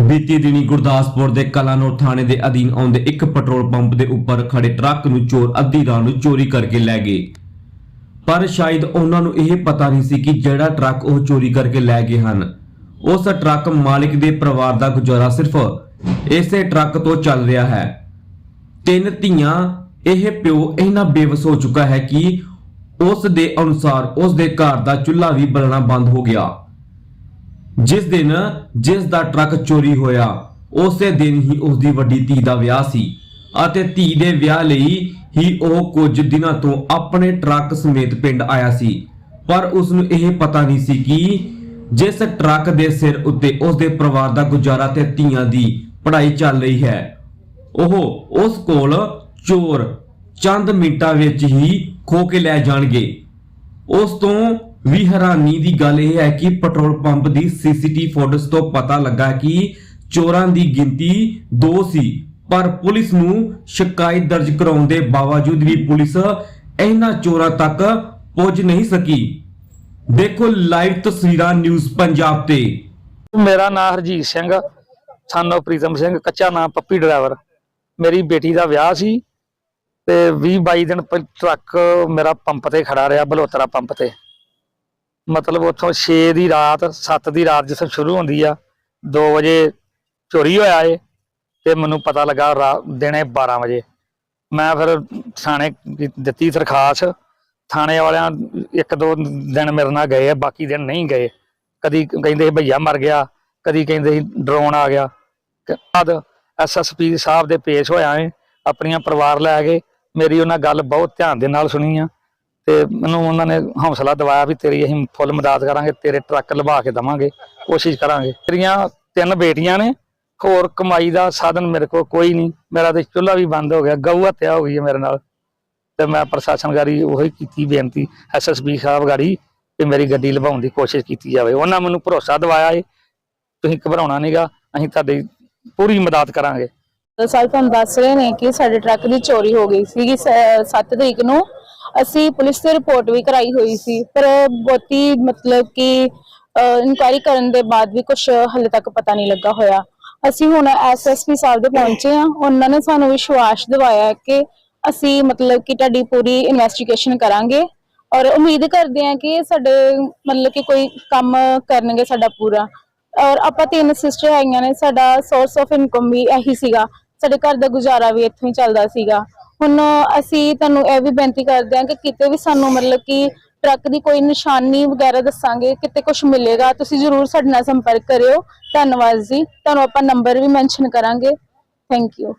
ਬੀਤੀ ਦਿਨੀ ਗੁਰਦਾਸਪੁਰ ਦੇ ਕਲਾਨੌਰ ਥਾਣੇ ਦੇ ਅਧੀਨ ਆਉਂਦੇ ਇੱਕ ਪੈਟਰੋਲ ਪੰਪ ਦੇ ਉੱਪਰ ਖੜੇ ਟਰੱਕ ਨੂੰ ਚੋਰ ਅੱਧੀ ਰਾਤ ਨੂੰ ਚੋਰੀ ਕਰਕੇ ਲੈ ਗਏ। ਪਰ ਸ਼ਾਇਦ ਉਹਨਾਂ ਨੂੰ ਇਹ ਪਤਾ ਨਹੀਂ ਸੀ ਕਿ ਜਿਹੜਾ ਟਰੱਕ ਉਹ ਚੋਰੀ ਕਰਕੇ ਲੈ ਗਏ ਹਨ। ਉਸ ਟਰੱਕ ਮਾਲਕ ਦੇ ਪਰਿਵਾਰ ਦਾ ਗੁਜ਼ਾਰਾ ਸਿਰਫ ਇਸੇ ਟਰੱਕ ਤੋਂ ਚੱਲ ਰਿਹਾ ਹੈ। ਤਿੰਨ ਧੀਆਂ, ਇਹ ਪਿਓ ਇੰਨਾ ਬੇਵਸ ਹੋ ਚੁੱਕਾ ਹੈ ਕਿ ਉਸ ਦੇ ਅਨੁਸਾਰ ਉਸ ਦੇ ਘਰ ਦਾ ਚੁੱਲ੍ਹਾ ਵੀ ਬਲਣਾ ਬੰਦ ਹੋ ਗਿਆ। ਜਿਸ ਦਿਨ ਜਿਸ ਦਾ ਟਰੱਕ ਚੋਰੀ ਹੋਇਆ, ਉਸੇ ਦਿਨ ਹੀ ਉਸ ਦੀ ਵੱਡੀ ਧੀ ਦਾ ਵਿਆਹ ਸੀ ਅਤੇ ਧੀ ਦੇ ਵਿਆਹ ਲਈ ਹੀ ਉਹ ਕੁਝ ਦਿਨਾਂ ਤੋਂ ਆਪਣੇ ਟਰੱਕ ਸਮੇਤ ਪਿੰਡ ਆਇਆ ਸੀ। ਪਰ ਉਸ ਨੂੰ ਇਹ ਪਤਾ ਨਹੀਂ ਸੀ ਕਿ ਜਿਸ ਟਰੱਕ ਦੇ ਸਿਰ ਉੱਤੇ ਉਸ ਦੇ ਪਰਿਵਾਰ ਦਾ ਗੁਜ਼ਾਰਾ ਤੇ ਧੀਆਂ ਦੀ ਪੜ੍ਹਾਈ ਚੱਲ ਰਹੀ ਹੈ, ਉਹ ਉਸ ਕੋਲ ਚੋਰ ਚੰਦ ਮਿੰਟਾਂ ਵਿੱਚ ਹੀ ਖੋ ਕੇ ਲੈ ਜਾਣਗੇ। ਉਸ ਤੋਂ ਵੀ ਹੈਰਾਨੀ ਦੀ ਗੱਲ ਇਹ ਹੈ ਕਿ ਪੈਟਰੋਲ ਪੰਪ ਦੀ ਸੀਸੀਟੀ ਫੁਟੇਜ ਤੋਂ ਪਤਾ ਲੱਗਾ ਕਿ ਚੋਰਾਂ ਦੀ ਗਿਣਤੀ 2 ਸੀ, ਪਰ ਪੁਲਿਸ ਨੂੰ ਸ਼ਿਕਾਇਤ ਦਰਜ ਕਰਾਉਣ ਦੇ ਬਾਵਜੂਦ ਵੀ ਪੁਲਿਸ ਇਹਨਾਂ ਚੋਰਾਂ ਤੱਕ ਪਹੁੰਚ ਨਹੀਂ ਸਕੀ। ਦੇਖੋ ਲਾਈਵ ਤਸਵੀਰਾਂ ਨਿਊਜ਼ ਪੰਜਾਬ ਤੇ। ਮੇਰਾ ਨਾਮ ਹਰਜੀਤ ਸਿੰਘ ਸਾਨੋ ਪ੍ਰੀਤਮ ਸਿੰਘ, ਕੱਚਾ ਨਾਮ ਪੱਪੀ ਡਰਾਈਵਰ। ਮੇਰੀ ਬੇਟੀ ਦਾ ਵਿਆਹ ਸੀ ਤੇ 20 22 ਦਿਨ ਪਹਿ- ਟਰੱਕ ਮੇਰਾ ਪੰਪ ਤੇ ਖੜਾ ਰਿਹਾ, ਬਲੋਤਰਾ ਪੰਪ ਤੇ। ਮਤਲਬ ਉੱਥੋਂ 6 ਦੀ ਰਾਤ 7 ਦੀ ਰਾਤ ਜਿਸ ਸ਼ੁਰੂ ਹੁੰਦੀ ਆ 2 ਵਜੇ ਚੋਰੀ ਹੋਇਆ ਏ ਤੇ ਮੈਨੂੰ ਪਤਾ ਲੱਗਾ ਰਾ- ਦਿਨੇ 12 ਵਜੇ। ਮੈਂ ਫਿਰ ਥਾਣੇ ਦਿੱਤੀ ਦਰਖਾਸਤ। ਥਾਣੇ ਵਾਲਿਆਂ ਇੱਕ ਦੋ ਦਿਨ ਮੇਰੇ ਨਾਲ ਗਏ ਆ ਬਾਕੀ ਦਿਨ ਨਹੀਂ ਗਏ। ਕਦੀ ਕਹਿੰਦੇ ਸੀ ਭਈਆ ਮਰ ਗਿਆ, ਕਦੀ ਕਹਿੰਦੇ ਸੀ ਡਰੋਨ ਆ ਗਿਆ। ਤੇ ਬਾਅਦ ਐਸਐਸਪੀ ਸਾਹਿਬ ਦੇ ਪੇਸ਼ ਹੋਇਆ ਏ ਆਪਣੀਆਂ ਪਰਿਵਾਰ ਲੈ ਕੇ ਮੇਰੀ ਉਹਨਾਂ ਗੱਲ ਬਹੁਤ ਧਿਆਨ ਦੇ ਨਾਲ ਸੁਣੀ ਆ। ਤੇ ਮੈਨੂੰ ਉਹਨਾਂ ਨੇ ਹੌਸਲਾ ਦਿਵਾਇਆ ਵੀ ਤੇਰੀ ਅਸੀਂ ਫੁੱਲ ਮਦਦ ਕਰਾਂਗੇ, ਤੇਰੇ ਟਰੱਕ ਲਵਾ ਕੇ ਦਵਾਂਗੇ, ਕੋਸ਼ਿਸ਼ ਕਰਾਂਗੇ। ਮੇਰੀਆਂ ਤਿੰਨ ਬੇਟੀਆਂ ਨੇ, ਹੋਰ ਕਮਾਈ ਦਾ ਸਾਧਨ ਮੇਰੇ ਕੋਲ ਕੋਈ ਨਹੀਂ। ਮੇਰਾ ਤੇ ਚੁੱਲ੍ਹਾ ਵੀ ਬੰਦ ਹੋ ਗਿਆ ਗਊ ਹੱਤਿਆ ਹੋ ਗਈ ਹੈ ਮੇਰੇ ਨਾਲ। ਤੇ ਮੈਂ ਪ੍ਰਸ਼ਾਸਨ ਉਹੀ ਕੀਤੀ ਬੇਨਤੀ ਐਸਐਸਬੀ ਸਾਹਿਬ ਗਾੜੀ ਕਿ ਮੇਰੀ ਗੱਡੀ ਲਵਾਉਣ ਦੀ ਕੋਸ਼ਿਸ਼ ਕੀਤੀ ਜਾਵੇ। ਉਹਨਾਂ ਮੈਨੂੰ ਭਰੋਸਾ ਦਿਵਾਇਆ ਏ, ਤੁਸੀਂ ਘਬਰਾਉਣਾ ਨਹੀਂਗਾ ਅਸੀਂ ਤੁਹਾਡੀ ਪੂਰੀ ਮਦਦ ਕਰਾਂਗੇ। ਸਰ, ਤੁਹਾਨੂੰ ਦੱਸ ਰਹੇ ਨੇ ਕਿ ਸਾਡੇ ਟਰੱਕ ਦੀ ਚੋਰੀ ਹੋ ਗਈ ਸੀਗੀ 7 ਤਰੀਕ ਨੂੰ। ਅਸੀਂ ਪੁਲਿਸ ਤੇ ਰਿਪੋਰਟ ਵੀ ਕਰਾਈ ਹੋਈ ਸੀ, ਪਰ ਬਹੁਤੀ ਮਤਲਬ ਕਿ ਇਨਕੁਆਇਰੀ ਕਰਨ ਦੇ ਬਾਅਦ ਵੀ ਕੁਝ ਹਲੇ ਤੱਕ ਪਤਾ ਨਹੀਂ ਲੱਗਾ ਹੋਇਆ। ਅਸੀਂ ਹੁਣ ਐਸਐਸਪੀ ਸਾਹਿਬ ਦੇ ਪਹੁੰਚੇ ਆ ਉਹਨਾਂ ਨੇ ਸਾਨੂੰ ਵਿਸ਼ਵਾਸ ਦਿਵਾਇਆ ਕਿ ਅਸੀਂ ਮਤਲਬ ਕਿ ਤੁਹਾਡੀ ਪੂਰੀ ਇਨਵੈਸਟੀਗੇਸ਼ਨ ਕਰਾਂਗੇ ਔਰ ਉਮੀਦ ਕਰਦੇ ਹਾਂ ਕਿ ਸਾਡੇ ਮਤਲਬ ਕਿ ਕੋਈ ਕੰਮ ਕਰਨਗੇ ਸਾਡਾ ਪੂਰਾ। ਔਰ ਆਪਾਂ ਤਿੰਨ ਸਿਸਟਰ ਹੈਗੀਆਂ ਨੇ, ਸਾਡਾ ਸੋਰਸ ਆਫ ਇਨਕਮ ਵੀ ਇਹੀ ਸੀਗਾ, ਸਾਡੇ ਘਰ ਦਾ ਗੁਜ਼ਾਰਾ ਵੀ ਇੱਥੋਂ ਹੀ ਚੱਲਦਾ ਸੀਗਾ। ਹੁਣ ਅਸੀਂ ਤੁਹਾਨੂੰ ਇਹ ਵੀ ਬੇਨਤੀ ਕਰਦੇ ਹਾਂ ਕਿ ਕਿਤੇ ਵੀ ਸਾਨੂੰ ਮਤਲਬ ਕਿ ਟਰੱਕ ਦੀ ਕੋਈ ਨਿਸ਼ਾਨੀ ਵਗੈਰਾ ਦੱਸਾਂਗੇ, ਕਿਤੇ ਕੁਝ ਮਿਲੇਗਾ, ਤੁਸੀਂ ਜ਼ਰੂਰ ਸਾਡੇ ਨਾਲ ਸੰਪਰਕ ਕਰਿਓ। ਧੰਨਵਾਦ ਜੀ। ਤੁਹਾਨੂੰ ਆਪਾਂ ਨੰਬਰ ਵੀ ਮੈਂਸ਼ਨ ਕਰਾਂਗੇ। Thank you